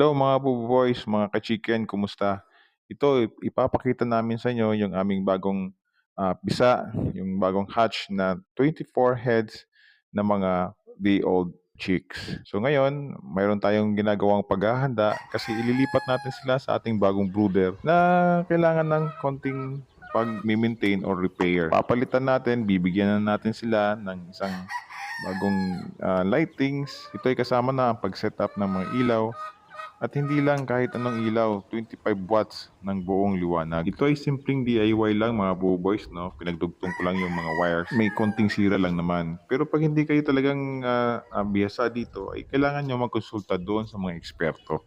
Hello mga Bubu Boys, mga ka-chicken, kumusta? Ito, ip- ipapakita namin sa inyo yung aming bagong ah, bisa, yung bagong hatch na 24 heads na mga day-old chicks. So ngayon, mayroon tayong ginagawang paghahanda kasi ililipat natin sila sa ating bagong brooder na kailangan ng konting pag-maintain or repair. Papalitan natin, bibigyan na natin sila ng isang bagong ah, lightings. Ito ay kasama na ang pag-setup ng mga ilaw at hindi lang kahit anong ilaw, 25 watts ng buong liwanag. Ito ay simpleng DIY lang mga buo boys, no? Pinagdugtong ko lang yung mga wires. May konting sira lang naman. Pero pag hindi kayo talagang uh, biyasa dito, ay kailangan nyo magkonsulta doon sa mga eksperto.